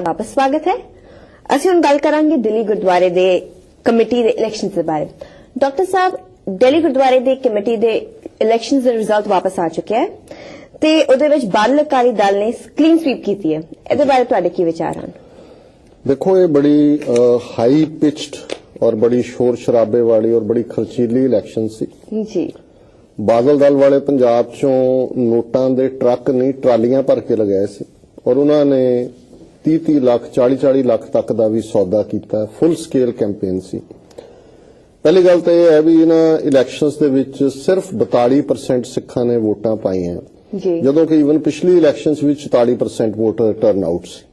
ਵਾਪਸ ਸਵਾਗਤ ਹੈ। ਅਸੀਂ ਹੁਣ ਗੱਲ ਕਰਾਂਗੇ ਦਿੱਲੀ ਗੁਰਦੁਆਰੇ ਦੇ ਕਮੇਟੀ ਦੇ ਇਲੈਕਸ਼ਨਸ ਦੇ ਬਾਰੇ। ਡਾਕਟਰ ਸਾਹਿਬ ਦਿੱਲੀ ਗੁਰਦੁਆਰੇ ਦੇ ਕਮੇਟੀ ਦੇ ਇਲੈਕਸ਼ਨਸ ਦਾ ਰਿਜ਼ਲਟ ਵਾਪਸ ਆ ਚੁੱਕਿਆ ਹੈ ਤੇ ਉਹਦੇ ਵਿੱਚ ਬਾਦਲ ਅਕਾਲੀ ਦਲ ਨੇ ਕਲੀਨ ਸਵੀਪ ਕੀਤੀ ਹੈ। ਇਹਦੇ ਬਾਰੇ ਤੁਹਾਡੇ ਕੀ ਵਿਚਾਰ ਹਨ? ਦੇਖੋ ਇਹ ਬੜੀ ਹਾਈ ਪਿਚਡ ਔਰ ਬੜੀ ਸ਼ੋਰ ਸ਼ਰਾਬੇ ਵਾਲੀ ਔਰ ਬੜੀ ਖਰਚੀਲੀ ਇਲੈਕਸ਼ਨ ਸੀ। ਜੀ। ਬਾਦਲ ਦਲ ਵਾਲੇ ਪੰਜਾਬ ਚੋਂ ਨੋਟਾਂ ਦੇ ਟਰੱਕ ਨਹੀਂ ਟਰਾਲੀਆਂ ਭਰ ਕੇ ਲਗਾਏ ਸੀ। ਔਰ ਉਹਨਾਂ ਨੇ 30 30 ਲੱਖ 40 40 ਲੱਖ ਤੱਕ ਦਾ ਵੀ ਸੌਦਾ ਕੀਤਾ। ਫੁੱਲ ਸਕੇਲ ਕੈਂਪੇਨ ਸੀ। ਪਹਿਲੀ ਗੱਲ ਤਾਂ ਇਹ ਹੈ ਵੀ ਇਹਨਾਂ ਇਲੈਕਸ਼ਨਸ ਦੇ ਵਿੱਚ ਸਿਰਫ 42% ਸਿੱਖਾਂ ਨੇ ਵੋਟਾਂ ਪਾਈਆਂ। ਜੀ। ਜਦੋਂ ਕਿ ਇਵਨ ਪਿਛਲੀ ਇਲੈਕਸ਼ਨਸ ਵਿੱਚ 44% ਵੋਟਰ ਟਰਨ ਆਊਟ ਸੀ।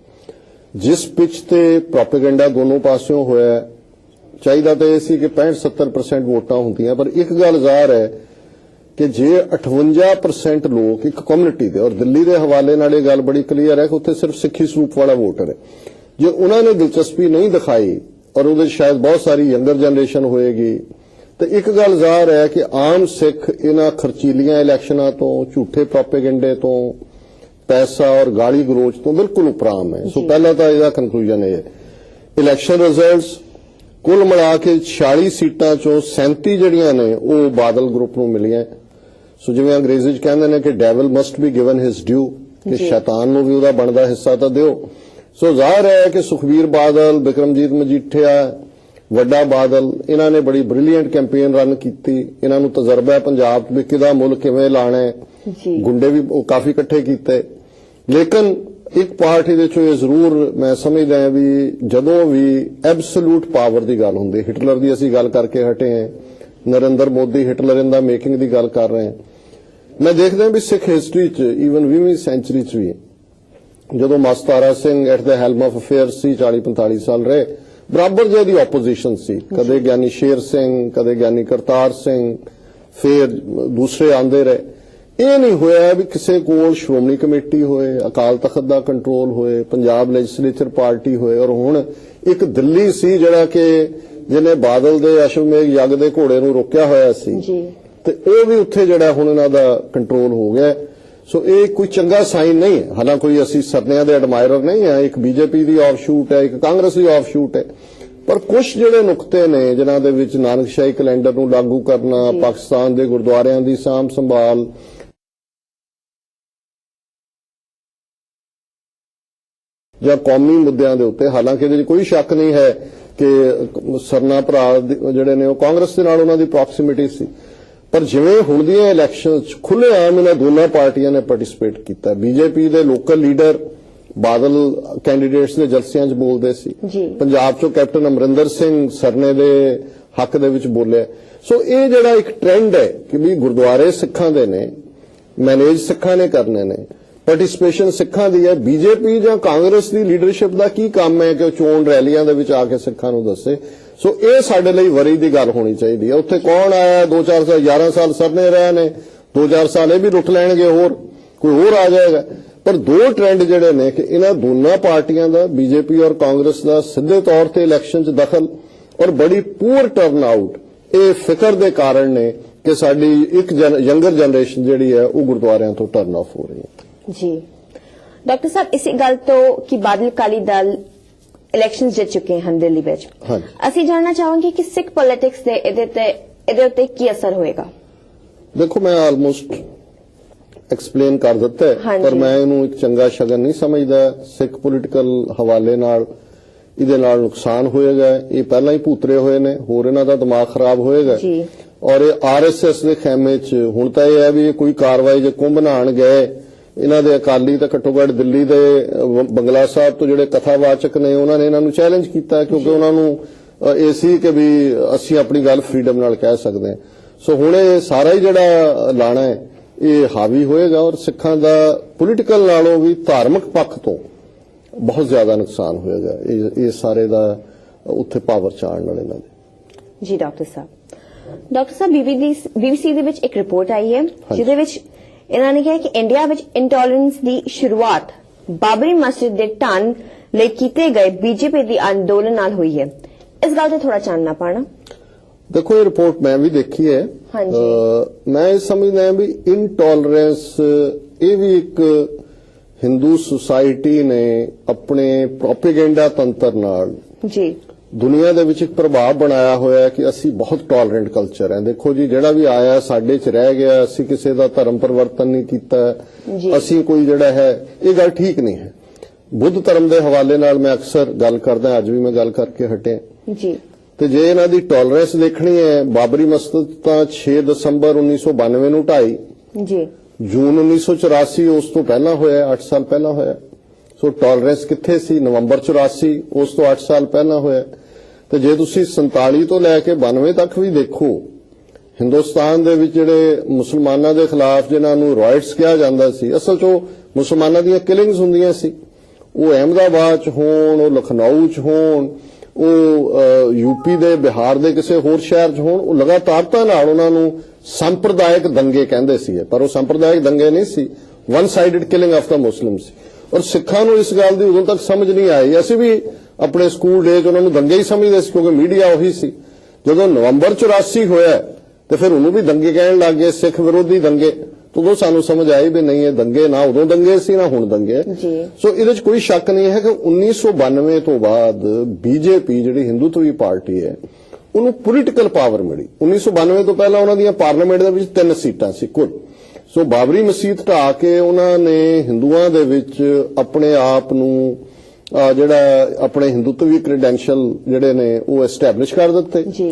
ਜਿਸ ਪਿਚ ਤੇ ਪ੍ਰੋਪੇਗੈਂਡਾ ਦੋਨੋਂ ਪਾਸਿਓਂ ਹੋਇਆ ਚਾਹੀਦਾ ਤਾਂ ਇਹ ਸੀ ਕਿ 65-70% ਵੋਟਾਂ ਹੁੰਦੀਆਂ ਪਰ ਇੱਕ ਗੱਲ ਜ਼ਾਹਰ ਹੈ ਕਿ ਜੇ 58% ਲੋਕ ਇੱਕ ਕਮਿਊਨਿਟੀ ਦੇ ਔਰ ਦਿੱਲੀ ਦੇ ਹਵਾਲੇ ਨਾਲ ਇਹ ਗੱਲ ਬੜੀ ਕਲੀਅਰ ਹੈ ਕਿ ਉੱਥੇ ਸਿਰਫ ਸਿੱਖੀ ਸਰੂਪ ਵਾਲਾ ਵੋਟਰ ਹੈ। ਜੇ ਉਹਨਾਂ ਨੇ ਦਿਲਚਸਪੀ ਨਹੀਂ ਦਿਖਾਈ ਔਰ ਉਹਦੇ ਸ਼ਾਇਦ ਬਹੁਤ ਸਾਰੀ ਯੰਗਰ ਜਨਰੇਸ਼ਨ ਹੋਏਗੀ ਤੇ ਇੱਕ ਗੱਲ ਜ਼ਾਹਰ ਹੈ ਕਿ ਆਮ ਸਿੱਖ ਇਹਨਾਂ ਖਰਚੀਲੀਆਂ ਇਲੈਕਸ਼ਨਾਂ ਤੋਂ ਝੂਠੇ ਪ੍ਰੋਪੇਗੈਂਡੇ ਤੋਂ ਪੈਸਾ ਔਰ ਗਾਲੀ ਗਲੋਚ ਤੋਂ ਬਿਲਕੁਲ ਉਪਰਾਮ ਹੈ। ਸੋ। ਪਹਿਲਾਂ ਤਾਂ ਇਹਦਾ ਕਨਕਲੂਜਨ ਇਹ ਹੈ। ਇਲੈਕਸ਼ਨ ਰਿਜ਼ਲਟਸ ਕੁੱਲ ਮਿਲਾ ਕੇ 46 ਸੀਟਾਂ ਚੋਂ 37 ਜਿਹੜੀਆਂ ਨੇ ਉਹ ਬਾਦਲ ਗਰੁੱਪ ਨੂੰ ਮਿਲੀਆਂ। ਸੋ ਜਿਵੇਂ ਅੰਗਰੇਜ਼ੀ ਚ ਕਹਿੰਦੇ ਨੇ ਕਿ devil must be given his due ਕਿ। ਸ਼ੈਤਾਨ ਨੂੰ ਵੀ ਉਹਦਾ ਬਣਦਾ ਹਿੱਸਾ ਤਾਂ ਦਿਓ। ਸੋ ਜ਼ਾਹਰ ਹੈ ਕਿ ਸੁਖਬੀਰ ਬਾਦਲ ਬਿਕਰਮਜੀਤ ਮਜੀਠੀਆ ਵੱਡਾ ਬਾਦਲ ਇਹਨਾਂ ਨੇ ਬੜੀ ਬ੍ਰਿਲੀਅੰਟ ਕੈਂਪੇਨ ਰਨ ਕੀਤੀ। ਇਹਨਾਂ ਨੂੰ ਤਜਰਬਾ ਹੈ ਪੰਜਾਬ ਵਿੱਚ ਕਿਹਦਾ ਮੁੱਲ ਕਿਵੇਂ ਲਾਣਾ ਹੈ। ਗੁੰਡੇ ਵੀ ਉਹ ਕਾਫੀ ਇਕੱਠੇ ਕੀਤੇ। ਲੇਕਿਨ ਇੱਕ ਪਾਰਟ ਇਹਦੇ ਚੋਂ ਇਹ ਜ਼ਰੂਰ ਮੈਂ ਸਮਝਦਾ ਹਾਂ ਵੀ ਜਦੋਂ ਵੀ ਐਬਸੋਲੂਟ ਪਾਵਰ ਦੀ ਗੱਲ ਹੁੰਦੀ ਹਿਟਲਰ ਦੀ ਅਸੀਂ ਗੱਲ ਕਰਕੇ ਹਟੇ ਹਾਂ Narendra Modi Hitler in the making ਦੀ ਗੱਲ ਕਰ ਰਹੇ ਹਾਂ। ਮੈਂ ਦੇਖਦਾ ਵੀ ਸਿੱਖ ਹਿਸਟਰੀ 'ਚ ਈਵਨ 20ਵੀਂ ਸੈਂਚਰੀ 'ਚ ਵੀ ਜਦੋਂ ਮਸਤਾਰਾ Singh at the helm of affair ਸੀ 40 45 ਸਾਲ ਰਹੇ, ਬਰਾਬਰ ਜੇ ਦੀ ਆਪੋਜੀਸ਼ਨ ਸੀ। ਕਦੇ ਗਿਆਨੀ ਸ਼ੇਰ ਸਿੰਘ, ਕਦੇ ਗਿਆਨੀ ਕਰਤਾਰ ਸਿੰਘ, ਫਿਰ ਦੂਸਰੇ ਆਂਦੇ ਰਹੇ। ਇਹ ਨਹੀਂ ਹੋਇਆ ਵੀ ਕਿਸੇ ਕੋਲ ਸ਼੍ਰੋਮਣੀ ਕਮੇਟੀ ਹੋਏ, ਅਕਾਲ ਤਖਤ ਦਾ ਕੰਟਰੋਲ ਹੋਏ, ਪੰਜਾਬ ਲੈਜਿਸਲੇਚਰ ਪਾਰਟੀ ਹੋਏ, ਔਰ ਹੁਣ ਇੱਕ ਦਿੱਲੀ ਸੀ ਜਿਹੜਾ ਕਿ ਜਿਹਨੇ ਬਾਦਲ ਦੇ ਅਸ਼ਵਮੇਘ ਯੱਗ ਦੇ ਘੋੜੇ ਨੂੰ ਰੋਕਿਆ ਹੋਇਆ ਸੀ ਜੀ। ਤੇ ਉਹ ਵੀ ਉੱਥੇ ਜਿਹੜਾ ਹੁਣ ਇਹਨਾਂ ਦਾ ਕੰਟਰੋਲ ਹੋ ਗਿਆ। ਸੋ ਇਹ ਕੋਈ ਚੰਗਾ ਸਾਈਨ ਨਹੀਂ ਹੈ। ਹਾਲਾਂਕਿ ਕੋਈ ਅਸੀਂ ਸਰਨਿਆਂ ਦੇ ਐਡਮਾਇਰਰ ਨਹੀਂ ਹੈ। ਇੱਕ ਬੀਜੇਪੀ ਦੀ ਆਫਸ਼ੂਟ ਹੈ ਇੱਕ ਕਾਂਗਰਸ ਦੀ ਆਫਸ਼ੂਟ ਹੈ। ਪਰ ਕੁਝ ਜਿਹੜੇ ਨੁਕਤੇ ਨੇ ਜਿਨ੍ਹਾਂ ਦੇ ਵਿੱਚ ਨਾਨਕਸ਼ਾਹੀ ਕੈਲੰਡਰ ਨੂੰ ਲਾਗੂ ਕਰਨਾ। ਪਾਕਿਸਤਾਨ ਦੇ ਗੁਰਦੁਆਰਿਆਂ ਦੀ ਸਾਂਭ ਸੰਭਾਲ। ਜਾਂ ਕੌਮੀ ਮੁੱਦਿਆਂ ਦੇ ਉੱਤੇ ਹਾਲਾਂਕਿ ਇਹਦੇ 'ਚ ਕੋਈ ਸ਼ੱਕ ਨਹੀਂ ਹੈ। ਕਿ ਸਰਨਾ ਭਰਾ ਜਿਹੜੇ ਨੇ ਉਹ ਕਾਂਗਰਸ ਦੇ ਨਾਲ ਉਹਨਾਂ ਦੀ ਪ੍ਰੋਕਸੀਮਿਟੀ ਸੀ। ਪਰ ਜਿਵੇਂ ਹੁਣ ਦੀਆਂ ਇਲੈਕਸ਼ਨਸ ਖੁੱਲੇ ਆਮ ਇਹਨਾਂ ਦੋਨਾਂ ਪਾਰਟੀਆਂ ਨੇ ਪਾਰਟਿਸਿਪੇਟ ਕੀਤਾ। ਬੀਜੇਪੀ ਦੇ ਲੋਕਲ ਲੀਡਰ ਬਾਦਲ ਕੈਂਡੀਡੇਟਸ ਦੇ ਜਲਸਿਆਂ 'ਚ ਬੋਲਦੇ ਸੀ। ਪੰਜਾਬ 'ਚੋਂ ਕੈਪਟਨ ਅਮਰਿੰਦਰ ਸਿੰਘ ਸਰਨੇ ਦੇ ਹੱਕ ਦੇ ਵਿੱਚ ਬੋਲਿਆ। ਸੋ ਇਹ ਜਿਹੜਾ ਇੱਕ ਟ੍ਰੈਂਡ ਹੈ ਕਿ ਵੀ ਗੁਰਦੁਆਰੇ ਸਿੱਖਾਂ ਦੇ ਨੇ ਮੈਨੇਜ ਸਿੱਖਾਂ ਨੇ ਕਰਨੇ ਨੇ ਪਾਰਟਿਸਿਪੇਸ਼ਨ ਸਿੱਖਾਂ ਦੀ ਹੈ। ਬੀਜੇਪੀ ਜਾਂ ਕਾਂਗਰਸ ਦੀ ਲੀਡਰਸ਼ਿਪ ਦਾ ਕੀ ਕੰਮ ਹੈ ਕਿ ਉਹ ਚੋਣ ਰੈਲੀਆਂ ਦੇ ਵਿੱਚ ਆ ਕੇ ਸਿੱਖਾਂ ਨੂੰ ਦੱਸੇ। ਸੋ ਇਹ ਸਾਡੇ ਲਈ ਵਰੀ ਦੀ ਗੱਲ ਹੋਣੀ ਚਾਹੀਦੀ ਹੈ। ਉੱਥੇ ਕੌਣ ਆਇਆ 2-4 ਸਾਲ 11 ਸਾਲ ਸਰਨੇ ਰਹੇ ਨੇ। 2-4 ਸਾਲ ਇਹ ਵੀ ਲੁੱਟ ਲੈਣਗੇ ਹੋਰ। ਕੋਈ ਹੋਰ ਆ ਜਾਏਗਾ। ਪਰ ਦੋ ਟ੍ਰੈਂਡ ਜਿਹੜੇ ਨੇ ਕਿ ਇਹਨਾਂ ਦੋਨਾਂ ਪਾਰਟੀਆਂ ਦਾ, ਬੀਜੇਪੀ ਔਰ ਕਾਂਗਰਸ ਦਾ, ਸਿੱਧੇ ਤੌਰ ਤੇ ਇਲੈਕਸ਼ਨ 'ਚ ਦਖਲ ਔਰ ਬੜੀ ਪੂਰ ਟਰਨ ਆਊਟ ਇਹ ਫਿਕਰ ਦੇ ਕਾਰਨ ਨੇ ਕਿ ਸਾਡੀ ਇੱਕ ਯੰਗਰ ਜਨਰੇਸ਼ਨ ਜਿਹੜੀ ਹੈ, ਉਹ ਗੁਰਦੁਆਰਿਆਂ ਤੋਂ ਟਰਨ ਆਫ ਹੋ ਰਹੀ ਹੈ। ਜੀ ਡਾਕਟਰ ਸਾਹਿਬ ਇਸੇ ਗੱਲ ਤੋਂ ਕਿ ਬਾਦਲ ਅਕਾਲੀ ਦਲ ਇਲੈਕਸ਼ਨਸ ਜਿੱਤ ਚੁੱਕੇ ਹਨ ਦਿੱਲੀ ਵਿੱਚ। ਅਸੀਂ ਜਾਣਨਾ ਚਾਹਾਂਗੇ ਕਿ ਸਿੱਖ ਪੋਲਿਟਿਕਸ ਦੇ ਇਹਦੇ ਤੇ ਇਹਦੇ ਉੱਤੇ ਕੀ ਅਸਰ ਹੋਏਗਾ ਦੇਖੋ ਮੈਂ ਆਲਮੋਸਟ ਐਕਸਪਲੇਨ ਕਰ ਦਿੱਤਾ। ਪਰ ਮੈਂ ਇਹਨੂੰ ਇੱਕ ਚੰਗਾ ਸ਼ਗਨ ਨਹੀਂ ਸਮਝਦਾ ਸਿੱਖ ਪੋਲੀਟੀਕਲ ਹਵਾਲੇ ਨਾਲ ਇਹਦੇ ਨਾਲ ਨੁਕਸਾਨ ਹੋਏਗਾ ਇਹ ਪਹਿਲਾਂ ਹੀ ਭੂਤਰੇ ਹੋਏ ਨੇ ਹੋਰ ਇਹਨਾਂ ਦਾ ਦਿਮਾਗ ਖਰਾਬ ਹੋਏਗਾ ਜੀ। ਔਰ ਇਹ ਆਰਐਸਐਸ ਦੇ ਖੈਮੇ 'ਚ ਹੁਣ ਤਾਂ ਇਹ ਹੈ ਵੀ ਇਹ ਕੋਈ ਕਾਰਵਾਈ ਜੇ ਕੁੰਭ ਨਹਾਣ ਗਏ ਇਹਨਾਂ ਦੇ ਅਕਾਲੀ ਤਾਂ ਘੱਟੋ ਘੱਟ ਦਿੱਲੀ ਦੇ ਬੰਗਲਾ ਸਾਹਿਬ ਤੋਂ ਜਿਹੜੇ ਕਥਾਵਾਚਕ ਨੇ ਉਹਨਾਂ ਨੇ ਇਹਨਾਂ ਨੂੰ ਚੈਲੰਜ ਕੀਤਾ ਕਿਉਂਕਿ ਉਹਨਾਂ ਨੂੰ ਇਹ ਸੀ ਕਿ ਵੀ ਅਸੀਂ ਆਪਣੀ ਗੱਲ ਫਰੀडम ਨਾਲ ਕਹਿ ਸਕਦੇ ਹਾਂ। ਸੋ ਹੁਣ ਇਹ ਸਾਰਾ ਹੀ ਜਿਹੜਾ ਲਾਣਾ ਹੈ ਇਹ ਹਾਵੀ ਹੋਏਗਾ ਔਰ ਸਿੱਖਾਂ ਦਾ ਪੋਲੀਟੀਕਲ ਨਾਲੋਂ ਵੀ ਧਾਰਮਿਕ ਪੱਖ ਤੋਂ ਬਹੁਤ ਜ਼ਿਆਦਾ ਨੁਕਸਾਨ ਹੋਏਗਾ। ਇਹ ਇਹ ਸਾਰੇ ਦਾ ਉੱਥੇ ਪਾਵਰ ਚਾੜਨ ਨਾਲ ਇਹਨਾਂ ਦੇ ਜੀ ਡਾਕਟਰ ਸਾਹਿਬ। ਡਾਕਟਰ ਸਾਹਿਬ ਬੀਬੀਸੀ ਦੇ ਵਿੱਚ ਇੱਕ ਰਿਪੋਰਟ ਆਈ ਹੈ ਜਿਹਦੇ ਵਿੱਚ ਇਹਨਾਂ ਨੇ ਕਿਹਾ ਕਿ ਇੰਡੀਆ ਵਿੱਚ ਇੰਟੋਲਰੈਂਸ ਦੀ ਸ਼ੁਰੂਆਤ ਬਾਬਰੀ ਮਸਜਿਦ ਦੇ ਢਾਣ ਲਈ ਕੀਤੇ ਗਏ ਬੀਜੇਪੀ ਦੀ ਅੰਦੋਲਨ ਨਾਲ ਹੋਈ ਹੈ। ਇਸ ਗੱਲ ਤੇ ਥੋੜਾ ਚਾਨਣਾ ਪਾਣਾ। ਦੇਖੋ ਇਹ ਰਿਪੋਰਟ ਮੈਂ ਵੀ ਦੇਖੀ ਹੈ। ਹਾਂਜੀ। ਮੈਂ ਇਹ ਸਮਝਦਾ ਹਾਂ ਵੀ ਇਨਟੋਲਰੈਂਸ ਇਹ ਵੀ ਇੱਕ ਹਿੰਦੂ ਸੁਸਾਇਟੀ ਨੇ ਆਪਣੇ ਪ੍ਰੋਪੇਗੈਂਡਾ ਤੰਤਰ ਨਾਲ ਜੀ। ਦੁਨੀਆ ਦੇ ਵਿੱਚ ਇੱਕ ਪ੍ਰਭਾਵ ਬਣਾਇਆ ਹੋਇਆ ਹੈ ਕਿ ਅਸੀਂ ਬਹੁਤ ਟੋਲਰੈਂਟ ਕਲਚਰ ਹੈ। ਦੇਖੋ ਜੀ ਜਿਹੜਾ ਵੀ ਆਇਆ ਸਾਡੇ 'ਚ ਰਹਿ ਗਿਆ ਅਸੀਂ ਕਿਸੇ ਦਾ ਧਰਮ ਪਰਿਵਰਤਨ ਨਹੀਂ ਕੀਤਾ। ਅਸੀਂ ਕੋਈ ਜਿਹੜਾ ਹੈ ਇਹ ਗੱਲ ਠੀਕ ਨਹੀਂ ਹੈ। ਬੁੱਧ ਧਰਮ ਦੇ ਹਵਾਲੇ ਨਾਲ ਮੈਂ ਅਕਸਰ ਗੱਲ ਕਰਦਾ ਅੱਜ ਵੀ ਮੈਂ ਗੱਲ ਕਰਕੇ ਹਟਿਆ। ਜੀ। ਤੇ ਜੇ ਇਹਨਾਂ ਦੀ ਟੋਲਰੈਂਸ ਦੇਖਣੀ ਹੈ ਬਾਬਰੀ ਮਸਜਿਦ ਤਾਂ 6 ਦਸੰਬਰ 1992 ਨੂੰ ਢਾਈ ਜੀ। ਜੂਨ 1984 ਉਸ ਤੋਂ ਪਹਿਲਾਂ ਹੋਇਆ 8 ਸਾਲ ਪਹਿਲਾਂ ਹੋਇਆ। ਸੋ ਟੋਲਰੈਂਸ ਕਿੱਥੇ ਸੀ? ਨਵੰਬਰ 84 ਉਸ ਤੋਂ 8 ਸਾਲ ਪਹਿਲਾਂ ਹੋਇਆ। ਤੇ ਜੇ ਤੁਸੀਂ 47 ਤੋਂ ਲੈ ਕੇ 92 ਤੱਕ ਵੀ ਦੇਖੋ, ਹਿੰਦੁਸਤਾਨ ਦੇ ਵਿੱਚ ਜਿਹੜੇ ਮੁਸਲਮਾਨਾਂ ਦੇ ਖਿਲਾਫ ਜਿਨ੍ਹਾਂ ਨੂੰ ਰਾਇਟਸ ਕਿਹਾ ਜਾਂਦਾ ਸੀ, ਅਸਲ 'ਚ ਮੁਸਲਮਾਨਾਂ ਦੀਆਂ ਕਿਲਿੰਗਸ ਹੁੰਦੀਆਂ ਸੀ। ਉਹ ਅਹਿਮਦਾਬਾਦ 'ਚ ਹੋਣ, ਉਹ ਲਖਨਊ 'ਚ ਹੋਣ, ਉਹ ਯੂਪੀ ਦੇ, ਬਿਹਾਰ ਦੇ ਕਿਸੇ ਹੋਰ ਸ਼ਹਿਰ 'ਚ ਹੋਣ, ਉਹ ਲਗਾਤਾਰਤਾ ਨਾਲ ਉਹਨਾਂ ਨੂੰ ਸੰਪਰਦਾਇਕ ਦੰਗੇ ਕਹਿੰਦੇ ਸੀ ਪਰ ਉਹ ਸੰਪਰਦਾਇਕ ਦੰਗੇ ਨਹੀਂ ਸੀ। One sided killing of the Muslim ਸੀ। ਔਰ ਸਿੱਖਾਂ ਨੂੰ ਇਸ ਗੱਲ ਦੀ ਉਦੋਂ ਤੱਕ ਸਮਝ ਨਹੀਂ ਆਈ। ਅਸੀਂ ਵੀ ਆਪਣੇ ਸਕੂਲ ਡੇਜ਼ ਉਹਨਾਂ ਨੂੰ ਦੰਗੇ ਹੀ ਸਮਝਦੇ ਸੀ ਕਿਉਂਕਿ ਮੀਡੀਆ ਉਹੀ ਸੀ। ਜਦੋਂ ਨਵੰਬਰ 84 ਹੋਇਆ ਤੇ ਫਿਰ ਉਹਨੂੰ ਵੀ ਦੰਗੇ ਕਹਿਣ ਲੱਗ ਗਏ ਸਿੱਖ ਵਿਰੋਧੀ ਦੰਗੇ। ਉਦੋਂ ਸਾਨੂੰ ਸਮਝ ਆਈ ਵੀ ਨਹੀਂ ਇਹ ਦੰਗੇ ਨਾ ਉਦੋਂ ਦੰਗੇ ਸੀ ਨਾ ਹੁਣ ਦੰਗੇ। ਸੋ ਇਹਦੇ 'ਚ ਕੋਈ ਸ਼ੱਕ ਨਹੀਂ ਹੈ ਕਿ 1992 ਤੋਂ ਬਾਅਦ ਬੀਜੇਪੀ ਜਿਹੜੀ ਹਿੰਦੂਤਵੀ ਪਾਰਟੀ ਹੈ ਉਹਨੂੰ ਪੋਲੀਟੀਕਲ ਪਾਵਰ ਮਿਲੀ। 1992 ਤੋਂ ਪਹਿਲਾਂ ਉਹਨਾਂ ਦੀਆਂ ਪਾਰਲੀਮੈਂਟ ਦੇ ਵਿੱਚ ਤਿੰਨ ਸੀਟਾਂ ਸੀ ਕੁੱਲ। ਸੋ ਬਾਬਰੀ ਮਸਜਿਦ ਢਾਹ ਕੇ ਉਹਨਾਂ ਨੇ ਹਿੰਦੂਆਂ ਦੇ ਵਿੱਚ ਆਪਣੇ ਆਪ ਨੂੰ ਜਿਹੜਾ ਆਪਣੇ ਹਿੰਦੂਤਵੀ ਕ੍ਰੈਡੈਂਸ਼ੀਅਲ ਜਿਹੜੇ ਨੇ ਉਹ ਐਸਟੈਬਲਿਸ਼ ਕਰ ਦਿੱਤੇ। ਜੀ।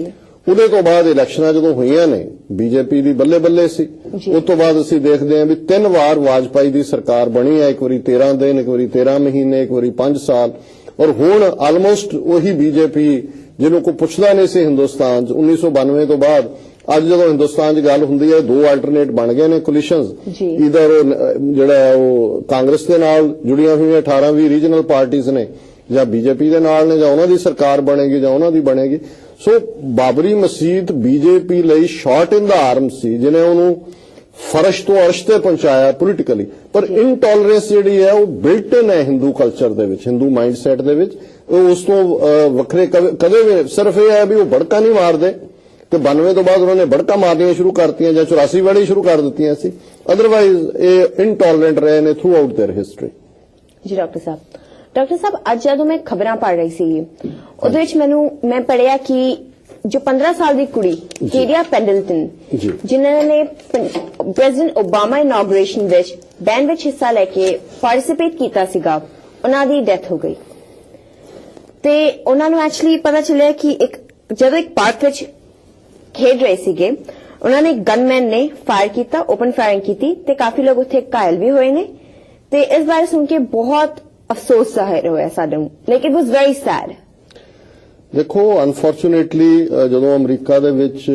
ਉਹਦੇ ਤੋਂ ਬਾਅਦ ਇਲੈਕਸ਼ਨਾਂ ਜਦੋਂ ਹੋਈਆਂ ਨੇ ਬੀਜੇਪੀ ਦੀ ਬੱਲੇ ਬੱਲੇ ਸੀ। ਉਸ ਤੋਂ ਬਾਅਦ ਅਸੀਂ ਦੇਖਦੇ ਹਾਂ ਵੀ ਤਿੰਨ ਵਾਰ ਵਾਜਪਾਈ ਦੀ ਸਰਕਾਰ ਬਣੀ ਹੈ ਇੱਕ ਵਾਰੀ 13 ਦਿਨ ਇੱਕ ਵਾਰੀ 13 ਮਹੀਨੇ ਇੱਕ ਵਾਰੀ 5 ਸਾਲ। ਔਰ ਹੁਣ ਆਲਮੋਸਟ ਉਹੀ ਬੀਜੇਪੀ ਜਿਹਨੂੰ ਕੋਈ ਪੁੱਛਦਾ ਨਹੀਂ ਸੀ ਹਿੰਦੁਸਤਾਨ 'ਚ 1992 ਤੋਂ ਬਾਅਦ ਅੱਜ ਜਦੋਂ ਹਿੰਦੁਸਤਾਨ 'ਚ ਗੱਲ ਹੁੰਦੀ ਹੈ ਦੋ ਆਲਟਰਨੇਟ ਬਣ ਗਏ ਨੇ ਕੋਲੀਸ਼ਨਸ। ਇਧਰ ਜਿਹੜਾ ਉਹ ਕਾਂਗਰਸ ਦੇ ਨਾਲ ਜੁੜੀਆਂ ਹੋਈਆਂ 18 20 ਰੀਜਨਲ ਪਾਰਟੀਆਂ ਨੇ ਜਾਂ ਬੀਜੇਪੀ ਦੇ ਨਾਲ ਨੇ ਜਾਂ ਉਹਨਾਂ ਦੀ ਸਰਕਾਰ ਬਣੇਗੀ ਜਾਂ ਉਹਨਾਂ ਦੀ ਬਣੇਗੀ। ਸੋ ਬਾਬਰੀ ਮਸਜਿਦ ਬੀਜੇਪੀ ਲਈ ਸ਼ਾਰਟ ਇਨ ਦਾ ਆਰਮ ਸੀ ਜਿਹਨੇ ਉਹਨੂੰ ਫਰਸ਼ ਤੋਂ ਅਰਸ਼ ਤੇ ਪਹੁੰਚਾਇਆ ਪੋਲੀਟੀਕਲੀ ਪਰ ਇਨਟੋਲਰੈਂਸ ਜਿਹੜੀ ਹੈ ਉਹ ਬਿਲਟ ਇਨ ਹੈ ਹਿੰਦੂ ਕਲਚਰ ਦੇ ਵਿੱਚ ਹਿੰਦੂ ਮਾਈਂਡਸੈਟ ਦੇ ਵਿੱਚ। ਉਹ ਉਸ ਤੋਂ ਵੱਖਰੇ ਕਦੇ ਕਦੇ ਵੀ ਸਿਰਫ ਇਹ ਹੈ ਵੀ ਉਹ ਭੜਕਾ ਨਹੀਂ ਮਾਰਦੇ। ਤੇ 92 ਤੋਂ ਬਾਅਦ ਉਹਨਾਂ ਨੇ ਭੜਕਾ ਮਾਰਨੀਆਂ ਸ਼ੁਰੂ ਕਰਤੀਆਂ ਜਾਂ 84 ਵਾਲੀ ਸ਼ੁਰੂ ਕਰ ਦਿੱਤੀਆਂ ਸੀ ਅਦਰਵਾਈਜ਼ ਇਹ ਇਨਟੋਲਰੈਂਟ ਰਹੇ ਨੇ ਥਰੂ ਆਊਟ देयर ਹਿਸਟਰੀ ਜੀ ਡਾਕਟਰ ਸਾਹਿਬ ਡਾਕਟਰ ਸਾਹਿਬ ਅੱਜ ਜਦੋਂ ਮੈਂ ਖਬਰਾਂ ਪੜ੍ਹ ਰਹੀ ਸੀ ਉਹਦੇ ਵਿੱਚ ਮੈਨੂੰ ਮੈਂ ਪੜਿਆ ਕਿ ਜੋ 15 ਸਾਲ ਦੀ ਕੁੜੀ ਕੇਰੀਆ ਪੈਂਡਲਟਨ ਜੀ। ਜਿਨ੍ਹਾਂ ਨੇ ਪ੍ਰੈਜ਼ੀਡੈਂਟ ਓਬਾਮਾ ਇਨੋਗ੍ਰੇਸ਼ਨ ਵਿੱਚ ਬੈਂਡ ਵਿੱਚ ਹਿੱਸਾ ਲੈ ਕੇ ਪਾਰਟਿਸਿਪੇਟ ਕੀਤਾ ਸੀਗਾ ਉਹਨਾਂ ਦੀ ਡੈਥ ਹੋ ਗਈ ਤੇ ਉਹਨਾਂ ਨੂੰ ਐਕਚੁਅਲੀ ਪਤਾ ਚੱਲਿਆ ਕਿ ਇੱਕ ਜਦੋਂ ਇੱਕ ਪਾਰਕ ਵਿੱਚ ਖੇਡ ਰਹੇ ਸੀਗੇ। ਉਹਨਾਂ ਨੇ ਗਨਮੈਨ ਨੇ ਫਾਇਰ ਕੀਤਾ ਓਪਨ ਫਾਇਰਿੰਗ ਕੀਤੀ ਤੇ ਕਾਫੀ ਲੋਕ ਉੱਥੇ ਘਾਇਲ ਵੀ ਹੋਏ ਨੇ। ਤੇ ਇਸ ਬਾਰੇ ਸੁਣ ਕੇ ਬਹੁਤ ਅਫਸੋਸ ਜ਼ਾਹਿਰ ਹੋਇਆ ਸਾਨੂੰ like it was very sad ਦੇਖੋ ਅਨਫੋਰਚੂਨੇਟਲੀ ਜਦੋਂ ਅਮਰੀਕਾ ਦੇ ਵਿੱਚ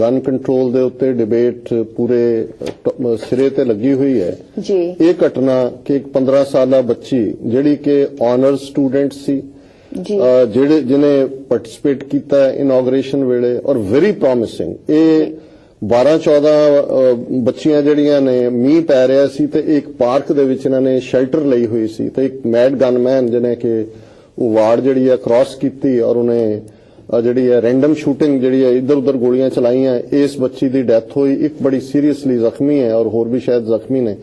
ਗਨ ਕੰਟਰੋਲ ਦੇ ਉੱਤੇ ਡਿਬੇਟ ਪੂਰੇ ਸਿਰੇ ਤੇ ਲੱਗੀ ਹੋਈ ਹੈ ਜੀ। ਇਹ ਘਟਨਾ ਕਿ ਇੱਕ 15 ਸਾਲਾ ਬੱਚੀ ਜਿਹੜੀ ਕਿ ਆਨਰ ਸਟੂਡੈਂਟ ਸੀ ਜਿਹੜੇ ਜਿਨੇ ਪਾਰਟਿਸਿਪੇਟ ਕੀਤਾ ਇਨੋਗ੍ਰੇਸ਼ਨ ਵੇਲੇ, ਔਰ ਵੈਰੀ ਪ੍ਰੋਮਿਸਿੰਗ ਇਹ 12 14 ਬੱਚੀਆਂ ਜਿਹੜੀਆਂ ਨੇ, ਮੀਂਹ ਪੈ ਰਿਹਾ ਸੀ ਤੇ ਇੱਕ ਪਾਰਕ ਦੇ ਵਿੱਚ ਇਹਨਾਂ ਨੇ ਸ਼ੈਲਟਰ ਲਈ ਹੋਈ ਸੀ ਤੇ ਇੱਕ ਮੈਡ ਗਨਮੈਨ ਜਿਹਨੇ ਕਿ ਉਹ ਵਾਰਡ ਜਿਹੜੀ ਹੈ ਕ੍ਰਾਸ ਕੀਤੀ ਔਰ ਉਹਨੇ ਜਿਹੜੀ ਹੈ ਰੈਂਡਮ ਸ਼ੂਟਿੰਗ ਜਿਹੜੀ ਹੈ ਇੱਧਰ ਉੱਧਰ ਗੋਲੀਆਂ ਚਲਾਈਆਂ, ਇਸ ਬੱਚੀ ਦੀ ਡੈਥ ਹੋਈ, ਇੱਕ ਬੜੀ ਸੀਰੀਅਸਲੀ ਜ਼ਖਮੀ ਹੈ ਔਰ ਹੋਰ ਵੀ ਸ਼ਾਇਦ ਜ਼ਖਮੀ ਨੇ।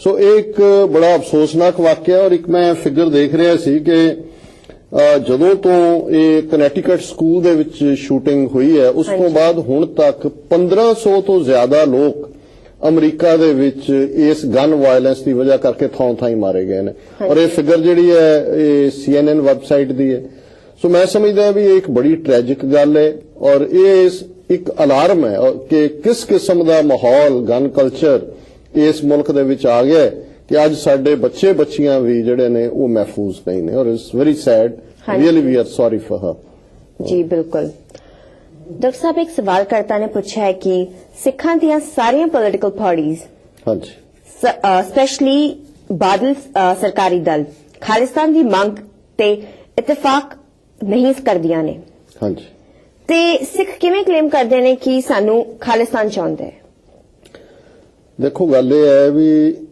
ਸੋ ਇਹ ਇੱਕ ਬੜਾ ਅਫਸੋਸਨਾਕ ਵਾਕਿਆ ਔਰ ਇੱਕ ਮੈਂ ਫਿਗਰ ਦੇਖ ਰਿਹਾ ਸੀ ਕਿ ਜਦੋਂ ਤੋਂ ਇਹ ਕਨੈਟੀਕਟ ਸਕੂਲ ਦੇ ਵਿੱਚ ਸ਼ੂਟਿੰਗ ਹੋਈ ਹੈ ਉਸ ਤੋਂ। ਬਾਅਦ ਹੁਣ ਤੱਕ 1500 ਤੋਂ ਜ਼ਿਆਦਾ ਲੋਕ ਅਮਰੀਕਾ ਦੇ ਵਿੱਚ ਇਸ ਗਨ ਵਾਇਲੈਂਸ ਦੀ ਵਜ੍ਹਾ ਕਰਕੇ ਥਾਂ ਥਾਂ ਹੀ ਮਾਰੇ ਗਏ ਨੇ। ਔਰ ਇਹ ਫਿਗਰ ਜਿਹੜੀ ਹੈ ਇਹ CNN ਵੈਬਸਾਈਟ ਦੀ ਹੈ। ਸੋ ਮੈਂ ਸਮਝਦਾ ਵੀ ਇਹ ਇੱਕ ਬੜੀ ਟ੍ਰੈਜਿਕ ਗੱਲ ਹੈ ਔਰ ਇਹ ਇੱਕ ਅਲਾਰਮ ਹੈ ਕਿ ਕਿਸ ਕਿਸਮ ਦਾ ਮਾਹੌਲ ਗਨ ਕਲਚਰ ਇਸ ਮੁਲਕ ਦੇ ਵਿੱਚ ਆ ਗਿਆ ਹੈ। ਕਿ ਅੱਜ ਸਾਡੇ ਬੱਚੇ ਬੱਚੀਆਂ ਵੀ ਜਿਹੜੇ ਨੇ ਉਹ ਮਹਿਫੂਜ਼ ਨਹੀਂ ਨੇ। ਔਰ it's very sad. Really we are sorry for her ਜੀ ਬਿਲਕੁਲ। ਡਾਕਟਰ ਸਾਹਿਬ ਇੱਕ ਸਵਾਲ ਕਰਤਾ ਨੇ ਪੁੱਛਿਆ ਹੈ ਕਿ ਸਿੱਖਾਂ ਦੀਆਂ ਸਾਰੀਆਂ ਪੋਲਿਟੀਕਲ ਪਾਰਟੀਆਂ ਹਾਂਜੀ। ਸਪੈਸ਼ਲੀ ਬਾਦਲ ਸਰਕਾਰੀ ਦਲ ਖਾਲਿਸਤਾਨ ਦੀ ਮੰਗ ਤੇ ਇਤਫਾਕ ਨਹੀਂ ਕਰਦੀਆਂ ਨੇ। ਹਾਂਜੀ। ਤੇ ਸਿੱਖ ਕਿਵੇਂ ਕਲੇਮ ਕਰਦੇ ਨੇ ਕਿ ਸਾਨੂੰ ਖਾਲਿਸਤਾਨ ਚਾਹੁੰਦਾ ਹੈ? ਦੇਖੋ ਗੱਲ ਇਹ ਹੈ ਵੀ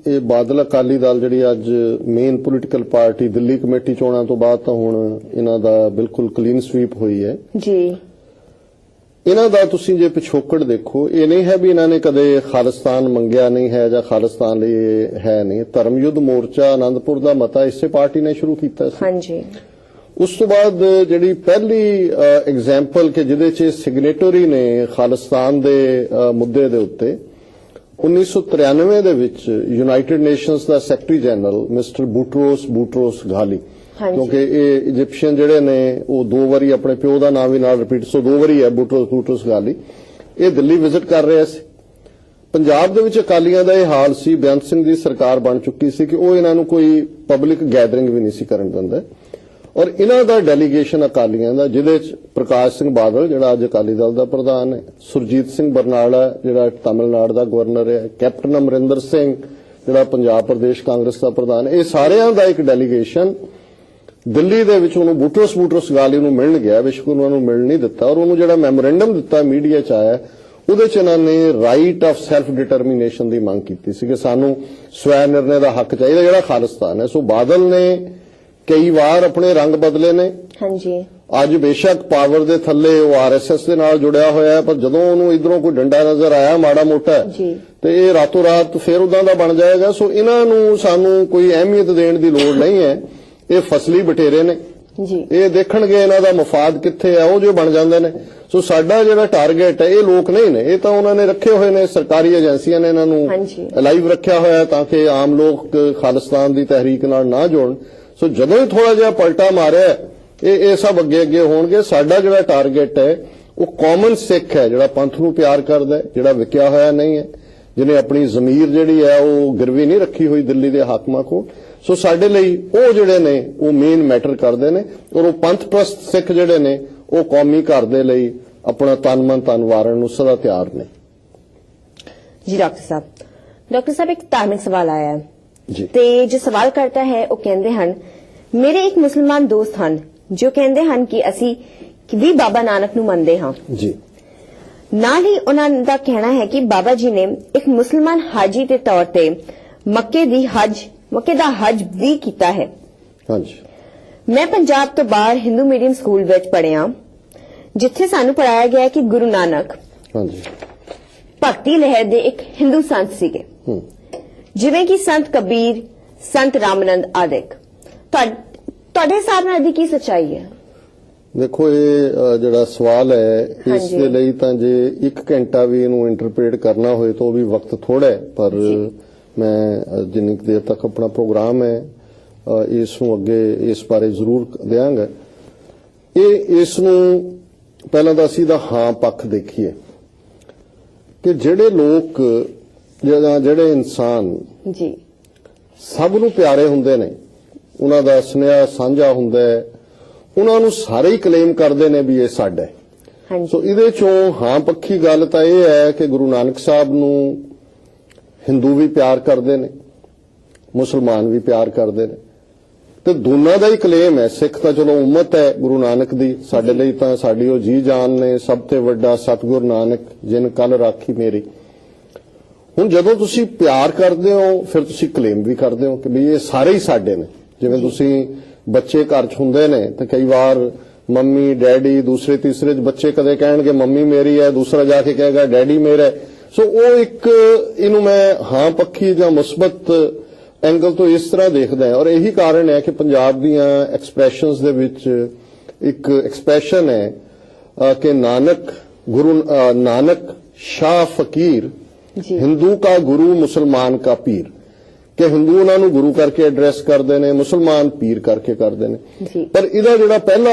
ਇਹ ਬਾਦਲ ਅਕਾਲੀ ਦਲ ਜਿਹੜੀ ਅੱਜ main political party Delhi committee ਚੋਣਾਂ ਤੋਂ ਬਾਅਦ ਤਾਂ ਹੁਣ ਇਹਨਾਂ ਦਾ ਬਿਲਕੁਲ ਕਲੀਨ ਸਵੀਪ ਹੋਈ ਹੈ। ਜੀ। ਇਹਨਾਂ ਦਾ ਤੁਸੀਂ ਜੇ ਪਿਛੋਕੜ ਦੇਖੋ ਇਹ ਨਹੀਂ ਹੈ ਵੀ ਇਹਨਾਂ ਨੇ ਕਦੇ ਖਾਲਿਸਤਾਨ ਮੰਗਿਆ ਨਹੀਂ ਹੈ ਜਾਂ ਖਾਲਿਸਤਾਨ ਲਈ ਹੈ ਨਹੀਂ। ਧਰਮ ਯੁੱਧ ਮੋਰਚਾ ਆਨੰਦਪੁਰ ਦਾ ਮਤਾ ਇਸੇ ਪਾਰਟੀ ਨੇ ਸ਼ੁਰੂ ਕੀਤਾ ਸੀ। ਹਾਂਜੀ। ਉਸ ਤੋਂ ਬਾਅਦ ਜਿਹੜੀ ਪਹਿਲੀ ਐਗਜ਼ਾਮਪਲ ਕਿ ਜਿਹਦੇ 'ਚ ਸਿਗਨੇਟਰੀ ਨੇ ਖਾਲਿਸਤਾਨ ਦੇ ਮੁੱਦੇ ਦੇ ਉੱਤੇ 1993 ਦੇ ਵਿੱਚ ਯੂਨਾਈਟਿਡ ਨੇਸ਼ਨਸ ਦਾ secretary general mister Boutros Boutros Ghali ਹਾਂਜੀ। ਕਿਉਂਕਿ ਇਹ ਇਜੀਪਸ਼ੀਅਨ ਜਿਹੜੇ ਨੇ ਉਹ ਦੋ ਵਾਰੀ ਆਪਣੇ ਪਿਓ ਦਾ ਨਾਮ ਵੀ ਨਾਲ ਰਿਪੀਟ ਸੋ ਦੋ ਵਾਰੀ ਹੈ ਬੂਟਰੋਸ ਬੂਟਰੋਸ ਗਾਲੀ ਇਹ ਦਿੱਲੀ ਵਿਜ਼ਿਟ ਕਰ ਰਿਹਾ ਸੀ। ਪੰਜਾਬ ਦੇ ਵਿੱਚ ਅਕਾਲੀਆਂ ਦਾ ਇਹ ਹਾਲ ਸੀ ਬੇਅੰਤ ਸਿੰਘ ਦੀ ਸਰਕਾਰ ਬਣ ਚੁੱਕੀ ਸੀ ਕਿ ਉਹ ਇਹਨਾਂ ਨੂੰ ਕੋਈ ਪਬਲਿਕ ਗੈਦਰਿੰਗ ਵੀ ਨਹੀਂ ਸੀ ਕਰਨ ਦਿੰਦਾ। ਔਰ ਇਹਨਾਂ ਦਾ ਡੈਲੀਗੇਸ਼ਨ ਅਕਾਲੀਆਂ ਦਾ, ਜਿਹਦੇ ਚ ਪ੍ਰਕਾਸ਼ ਸਿੰਘ ਬਾਦਲ, ਜਿਹੜਾ ਅੱਜ ਅਕਾਲੀ ਦਲ ਦਾ ਪ੍ਰਧਾਨ ਹੈ, ਸੁਰਜੀਤ ਸਿੰਘ ਬਰਨਾਲਾ, ਜਿਹੜਾ ਤਾਮਿਲਨਾਡੂ ਦਾ ਗਵਰਨਰ ਹੈ, ਕੈਪਟਨ ਅਮਰਿੰਦਰ ਸਿੰਘ, ਜਿਹੜਾ ਪੰਜਾਬ ਪ੍ਰਦੇਸ਼ ਕਾਂਗਰਸ ਦਾ ਪ੍ਰਧਾਨ, ਇਹ ਸਾਰਿਆਂ ਦਾ ਇੱਕ ਡੈਲੀਗੇਸ਼ਨ ਦਿੱਲੀ ਦੇ ਵਿੱਚ ਉਹਨੂੰ ਬੂਟਰਸ ਬੂਟਰਸ ਗਾਲੀ ਨੂੰ ਮਿਲਣ ਗਿਆ ਵਿਸ਼ਕ ਉਹਨਾਂ ਨੂੰ ਮਿਲਣ ਨਹੀਂ ਦਿੱਤਾ ਔਰ ਉਹਨੂੰ ਜਿਹੜਾ ਮੈਮੋਰੈਂਡਮ ਦਿੱਤਾ ਮੀਡੀਆ 'ਚ ਆਇਆ, ਉਹਦੇ 'ਚ ਇਹਨਾਂ ਨੇ ਰਾਈਟ ਆਫ ਸੈਲਫ ਡਿਟਰਮੀਨੇਸ਼ਨ ਦੀ ਮੰਗ ਕੀਤੀ ਸੀ ਕਿ ਸਾਨੂੰ ਸਵੈ ਨਿਰਣੇ ਦਾ ਹੱਕ ਚਾਹੀਦਾ, ਜਿਹੜਾ ਖਾਲਿਸਤਾਨ ਹੈ। ਸੋ ਬਾਦਲ ਨੇ ਕਈ ਵਾਰ ਆਪਣੇ ਰੰਗ ਬਦਲੇ ਨੇ। ਹਾਂਜੀ। ਅੱਜ ਬੇਸ਼ੱਕ ਪਾਵਰ ਦੇ ਥੱਲੇ ਉਹ ਆਰਐਸਐਸ ਦੇ ਨਾਲ ਜੁੜਿਆ ਹੋਇਆ ਹੈ ਪਰ ਜਦੋਂ ਉਹਨੂੰ ਇਧਰੋਂ ਕੋਈ ਡੰਡਾ ਨਜ਼ਰ ਆਇਆ ਮਾੜਾ ਮੋਟਾ ਜੀ। ਤੇ ਇਹ ਰਾਤੋਂ ਰਾਤ ਫੇਰ ਉਦਾਂ ਦਾ ਬਣ ਜਾਏਗਾ। ਸੋ ਇਹਨਾਂ ਨੂੰ ਸਾਨੂੰ ਕੋਈ ਅਹਿਮੀਅਤ ਦੇਣ ਦੀ ਲੋੜ ਨਹੀਂ ਹੈ। ਇਹ ਫਸਲੀ ਬਟੇਰੇ ਨੇ। ਜੀ। ਇਹ ਦੇਖਣਗੇ ਇਹਨਾਂ ਦਾ ਮਫਾਦ ਕਿੱਥੇ ਹੈ ਉਹ ਜੋ ਬਣ ਜਾਂਦੇ ਨੇ। ਸੋ ਸਾਡਾ ਜਿਹੜਾ ਟਾਰਗੇਟ ਹੈ ਇਹ ਲੋਕ ਨਹੀਂ ਨੇ। ਇਹ ਤਾਂ ਉਹਨਾਂ ਨੇ ਰੱਖੇ ਹੋਏ ਨੇ ਸਰਕਾਰੀ ਏਜੰਸੀਆਂ ਨੇ ਇਹਨਾਂ ਨੂੰ ਹਾਂਜੀ। ਲਾਈਵ ਰੱਖਿਆ ਹੋਇਆ ਤਾਂ ਕਿ ਆਮ ਲੋਕ ਖਾਲਿਸਤਾਨ ਦੀ ਤਹਿਰੀਕ ਨਾਲ ਨਾ ਜੁੜਨ। ਸੋ ਜਦੋਂ ਹੀ ਥੋੜਾ ਜਿਹਾ ਪਲਟਾ ਮਾਰਿਆ, ਇਹ ਇਹ ਸਭ ਅੱਗੇ ਅੱਗੇ ਹੋਣਗੇ। ਸਾਡਾ ਜਿਹੜਾ ਟਾਰਗੇਟ ਹੈ, ਉਹ ਕਾਮਨ ਸਿੱਖ ਹੈ, ਜਿਹੜਾ ਪੰਥ ਨੂੰ ਪਿਆਰ ਕਰਦਾ ਹੈ, ਜਿਹੜਾ ਵਿਕਿਆ ਹੋਇਆ ਨਹੀਂ ਹੈ। ਜਿਹਨੇ ਆਪਣੀ ਜ਼ਮੀਰ ਜਿਹੜੀ ਹੈ, ਉਹ ਗਿਰਵੀ ਨਹੀਂ ਰੱਖੀ ਹੋਈ ਦਿੱਲੀ ਦੇ ਹਾਕਮਾਂ ਕੋ ਸੋ ਸਾਡੇ ਲਈ ਉਹ ਜਿਹੜੇ ਨੇ, ਉਹ ਮੇਨ ਮੈਟਰ ਕਰਦੇ ਨੇ। ਔਰ ਉਹ ਪੰਥ ਪ੍ਰਸਤ ਸਿੱਖ ਜਿਹੜੇ ਨੇ, ਉਹ ਕੌਮੀ ਘਰ ਦੇ ਲਈ ਆਪਣਾ ਤਨ ਮਨ ਤਨ ਵਾਰਨ ਨੂੰ ਸਦਾ ਤਿਆਰ ਨੇ। ਜੀ, ਡਾਕਟਰ ਸਾਹਿਬ। ਡਾਕਟਰ ਸਾਹਿਬ, ਇੱਕ ਧਾਰਮਿਕ ਸਵਾਲ ਆਇਆ ਹੈ। ਤੇ ਜੋ ਸਵਾਲ ਕਰਤਾ ਹੈ ਉਹ ਕਹਿੰਦੇ ਹਨ ਮੇਰੇ ਇੱਕ ਮੁਸਲਮਾਨ ਦੋਸਤ ਹਨ ਜੋ ਕਹਿੰਦੇ ਹਨ ਕਿ ਅਸੀਂ ਵੀ ਬਾਬਾ ਨਾਨਕ ਨੂੰ ਮੰਨਦੇ ਹਾਂ। ਜੀ। ਨਾਲ ਹੀ ਉਹਨਾਂ ਦਾ ਕਹਿਣਾ ਹੈ ਕਿ ਬਾਬਾ ਜੀ ਨੇ ਇੱਕ ਮੁਸਲਮਾਨ ਹਾਜੀ ਦੇ ਤੌਰ ਤੇ ਮੱਕੇ ਦੀ ਹਜ ਮੱਕੇ ਦਾ ਹਜ ਵੀ ਕੀਤਾ ਹੈ। ਹਾਂਜੀ। ਮੈਂ ਪੰਜਾਬ ਤੋਂ ਬਾਹਰ ਹਿੰਦੂ ਮੀਡੀਅਮ ਸਕੂਲ ਵਿੱਚ ਪੜ੍ਹਿਆ ਜਿੱਥੇ ਸਾਨੂੰ ਪੜਾਇਆ ਗਿਆ ਕਿ ਗੁਰੂ ਨਾਨਕ ਹਾਂਜੀ। ਭਗਤੀ ਲਹਿਰ ਦੇ ਇੱਕ ਹਿੰਦੂ ਸੰਤ ਸੀਗੇ। ਹੂੰ। ਜਿਵੇਂ ਕਿ ਸੰਤ ਕਬੀਰ ਸੰਤ ਰਾਮਨੰਦ ਆਦਿਕ ਤੁਹਾ- ਤੁਹਾਡੇ ਹਿਸਾਬ ਨਾਲ ਇਹਦੀ ਕੀ ਸੱਚਾਈ ਹੈ ਦੇਖੋ ਇਹ ਜਿਹੜਾ ਸਵਾਲ ਹੈ ਇਸ। ਦੇ ਲਈ ਤਾਂ ਜੇ 1 ਘੰਟਾ ਵੀ ਇਹਨੂੰ ਇੰਟਰਪ੍ਰੀਟ ਕਰਨਾ ਹੋਏ ਤਾਂ ਉਹ ਵੀ ਵਕਤ ਥੋੜਾ ਹੈ ਪਰ। ਮੈਂ ਜਿੰਨੀ ਕੁ ਦੇਰ ਤੱਕ ਆਪਣਾ ਪ੍ਰੋਗਰਾਮ ਹੈ ਇਸ ਨੂੰ ਅੱਗੇ ਇਸ ਬਾਰੇ ਜ਼ਰੂਰ ਦਿਆਂਗਾ ਇਹ ਇਸ ਨੂੰ ਪਹਿਲਾਂ ਤਾਂ ਅਸੀਂ ਦਾ ਹਾਂ ਪੱਖ ਦੇਖੀਏ ਕਿ ਜਿਹੜੇ ਲੋਕ ਜਾਂ ਜਿਹੜੇ ਇਨਸਾਨ ਜੀ। ਸਭ ਨੂੰ ਪਿਆਰੇ ਹੁੰਦੇ ਨੇ ਉਹਨਾਂ ਦਾ ਸੁਨੇਹਾ ਸਾਂਝਾ ਹੁੰਦਾ ਹੈ ਉਹਨਾਂ ਨੂੰ ਸਾਰੇ ਹੀ ਕਲੇਮ ਕਰਦੇ ਨੇ ਵੀ ਇਹ ਸਾਡਾ ਹੈ। ਸੋ ਇਹਦੇ ਚੋਂ ਹਾਂ ਪੱਖੀ ਗੱਲ ਤਾਂ ਇਹ ਹੈ ਕਿ ਗੁਰੂ ਨਾਨਕ ਸਾਹਿਬ ਨੂੰ ਹਿੰਦੂ ਵੀ ਪਿਆਰ ਕਰਦੇ ਨੇ ਮੁਸਲਮਾਨ ਵੀ ਪਿਆਰ ਕਰਦੇ ਨੇ। ਤੇ ਦੋਨਾਂ ਦਾ ਹੀ ਕਲੇਮ ਹੈ ਸਿੱਖ ਤਾਂ ਚਲੋ ਉਮਤ ਹੈ ਗੁਰੂ ਨਾਨਕ ਦੀ ਸਾਡੇ ਲਈ ਤਾਂ ਸਾਡੀ ਉਹ ਜੀ ਜਾਨ ਨੇ ਸਭ ਤੋਂ ਵੱਡਾ ਸਤਿਗੁਰ ਨਾਨਕ ਜਿਨ ਕੱਲ ਰਾਖੀ ਮੇਰੀ। ਹੁਣ ਜਦੋਂ ਤੁਸੀਂ ਪਿਆਰ ਕਰਦੇ ਹੋ, ਫਿਰ ਤੁਸੀਂ ਕਲੇਮ ਵੀ ਕਰਦੇ ਹੋ ਕਿ ਵੀ ਇਹ ਸਾਰੇ ਹੀ ਸਾਡੇ ਨੇ। ਜਿਵੇਂ ਤੁਸੀਂ ਬੱਚੇ ਘਰ 'ਚ ਹੁੰਦੇ ਨੇ, ਤੇ ਕਈ ਵਾਰ ਮੰਮੀ, ਡੈਡੀ ਦੂਸਰੇ, ਤੀਸਰੇ 'ਚ ਬੱਚੇ ਕਦੇ ਕਹਿਣਗੇ, ਮੰਮੀ ਮੇਰੀ ਹੈ ਦੂਸਰਾ ਜਾ ਕੇ ਕਹੇਗਾ, ਡੈਡੀ ਮੇਰਾ ਹੈ ਸੋ ਉਹ ਇੱਕ ਇਹਨੂੰ ਮੈਂ ਹਾਂ ਪੱਖੀ ਜਾਂ ਮੁਸਬਤ ਐਂਗਲ ਤੋਂ ਇਸ ਤਰ੍ਹਾਂ ਦੇਖਦਾ ਹਾਂ। ਔਰ ਇਹੀ ਕਾਰਨ ਹੈ ਕਿ ਪੰਜਾਬ ਦੀਆਂ ਐਕਸਪ੍ਰੈਸ਼ਨਸ ਦੇ ਵਿੱਚ ਇੱਕ ਐਕਸਪ੍ਰੈਸ਼ਨ ਹੈ ਕਿ ਨਾਨਕ, ਗੁਰੂ ਨਾਨਕ, ਸ਼ਾਹ ਫਕੀਰ ਹਿੰਦੂ ਕਾ ਗੁਰੂ ਮੁਸਲਮਾਨ ਕਾ ਪੀਰ। ਕਿ ਹਿੰਦੂ ਉਹਨਾਂ ਨੂੰ ਗੁਰੂ ਕਰਕੇ ਐਡਰੈਸ ਕਰਦੇ ਨੇ ਮੁਸਲਮਾਨ ਪੀਰ ਕਰਕੇ ਕਰਦੇ ਨੇ। ਪਰ ਇਹਦਾ ਜਿਹੜਾ ਪਹਿਲਾ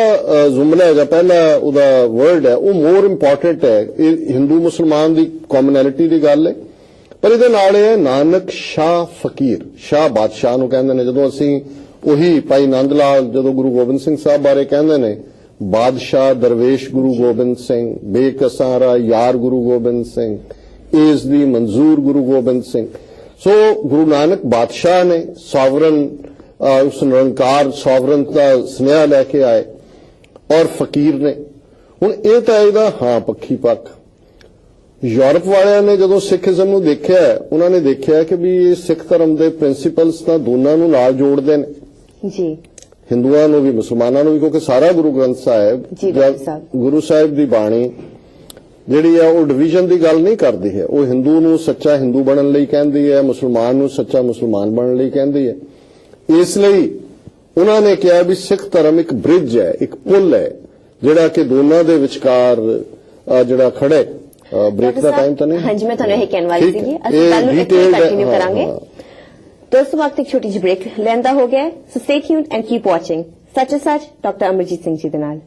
ਜੁਮਲਾ ਹੈ ਜਾਂ ਪਹਿਲਾ ਉਹਦਾ ਵਰਡ ਹੈ ਉਹ ਮੋਰ ਇੰਪੋਰਟੈਂਟ ਹੈ। ਇਹ ਹਿੰਦੂ ਮੁਸਲਮਾਨ ਦੀ ਕਾਮਨੈਲਿਟੀ ਦੀ ਗੱਲ ਹੈ। ਪਰ ਇਹਦੇ ਨਾਲ ਇਹ ਨਾਨਕ ਸ਼ਾਹ ਫਕੀਰ। ਸ਼ਾਹ ਬਾਦਸ਼ਾਹ ਨੂੰ ਕਹਿੰਦੇ ਨੇ ਜਦੋਂ ਅਸੀਂ ਉਹੀ ਭਾਈ ਨੰਦ ਲਾਲ ਜਦੋਂ ਗੁਰੂ ਗੋਬਿੰਦ ਸਿੰਘ ਸਾਹਿਬ ਬਾਰੇ ਕਹਿੰਦੇ ਨੇ ਬਾਦਸ਼ਾਹ ਦਰਵੇਸ਼ ਗੁਰੂ ਗੋਬਿੰਦ ਸਿੰਘ ਬੇਕਸਾਰਾ ਯਾਰ ਗੁਰੂ ਗੋਬਿੰਦ ਸਿੰਘ। ਇਸ ਦੀ ਮਨਜ਼ੂਰ ਗੁਰੂ ਗੋਬਿੰਦ ਸਿੰਘ। ਸੋ ਗੁਰੂ ਨਾਨਕ ਬਾਦਸ਼ਾਹ ਨੇ ਸੋਵਰਨ ਉਸ ਨਿਰੰਕਾਰ ਸੋਵਰਨ ਦਾ ਸੁਨੇਹਾ ਲੈ ਕੇ ਆਏ ਔਰ ਫਕੀਰ ਨੇ। ਹੁਣ ਇਹ ਤਾਂ ਇਹਦਾ ਹਾਂ ਪੱਖੀ ਪੱਖ। ਯੂਰਪ ਵਾਲਿਆਂ ਨੇ ਜਦੋਂ ਸਿੱਖੀਜ਼ਮ ਨੂੰ ਦੇਖਿਆ ਉਹਨਾਂ ਨੇ ਦੇਖਿਆ ਕਿ ਵੀ ਇਹ ਸਿੱਖ ਧਰਮ ਦੇ ਪ੍ਰਿੰਸੀਪਲਸ ਤਾਂ ਦੋਨਾਂ ਨੂੰ ਨਾਲ ਜੋੜਦੇ ਨੇ। ਜੀ। ਹਿੰਦੂਆਂ ਨੂੰ ਵੀ ਮੁਸਲਮਾਨਾਂ ਨੂੰ ਵੀ ਕਿਉਂਕਿ ਸਾਰਾ ਗੁਰੂ ਗ੍ਰੰਥ ਸਾਹਿਬ। ਗੁਰੂ ਸਾਹਿਬ ਦੀ ਬਾਣੀ ਜਿਹੜੀ ਹੈ ਉਹ ਡਿਵੀਜ਼ਨ ਦੀ ਗੱਲ ਨਹੀਂ ਕਰਦੀ ਹੈ ਉਹ ਹਿੰਦੂ ਨੂੰ ਸੱਚਾ ਹਿੰਦੂ ਬਣਨ ਲਈ ਕਹਿੰਦੀ ਹੈ ਮੁਸਲਮਾਨ ਨੂੰ ਸੱਚਾ ਮੁਸਲਮਾਨ ਬਣਨ ਲਈ ਕਹਿੰਦੀ ਹੈ ਇਸ ਲਈ ਉਹਨਾਂ ਨੇ ਕਿਹਾ ਵੀ ਸਿੱਖ ਧਰਮ ਇੱਕ ਬ੍ਰਿਜ ਹੈ ਇੱਕ ਪੁਲ ਹੈ ਜਿਹੜਾ ਕਿ ਦੋਨਾਂ ਦੇ ਵਿਚਕਾਰ ਜਿਹੜਾ ਖੜਾ ਬ੍ਰੇਕ ਦਾ ਟਾਈਮ ਤਾਂ ਨਹੀਂ ਹਾਂਜੀ, ਮੈਂ ਤੁਹਾਨੂੰ ਇਹ ਕਹਿਣ ਵਾਲੀ। ਸੀਗੀ। ਅਸੀਂ ਗੱਲ ਨੂੰ ਇੱਥੇ ਹਾਂ, ਕਰਾਂਗੇ। ਹਾਂ। ਦੋਸਤੋ ਵਕਤ ਇੱਕ ਛੋਟੀ ਜਿਹੀ ਬ੍ਰੇਕ ਲੈਂਦਾ ਹੋ ਗਿਆ so stay tuned and keep watching ਸੱਚ ਸੱਚ ਡਾਕਟਰ ਅਮਰਜੀਤ ਸਿੰਘ ਜੀ ਦੇ ਨਾਲ